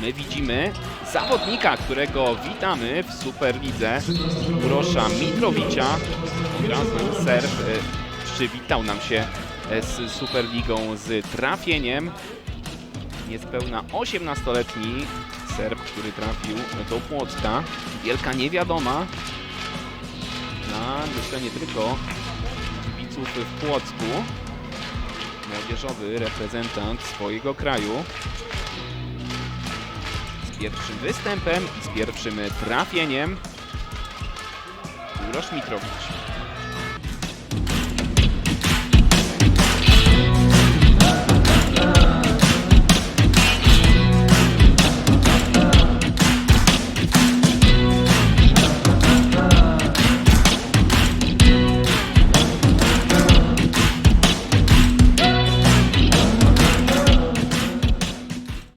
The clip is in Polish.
my widzimy zawodnika, którego witamy w Superlidze, Urosza Mitrowicza. Razu serw e, przywitał nam się e, z Superligą z trafieniem. Niespełna 18-letni Serb, który trafił do Płocka. Wielka niewiadoma na myślę nie tylko kibiców w Płocku. Młodzieżowy reprezentant swojego kraju. Pierwszym występem z pierwszym trafieniem Urosz Mitrowicz.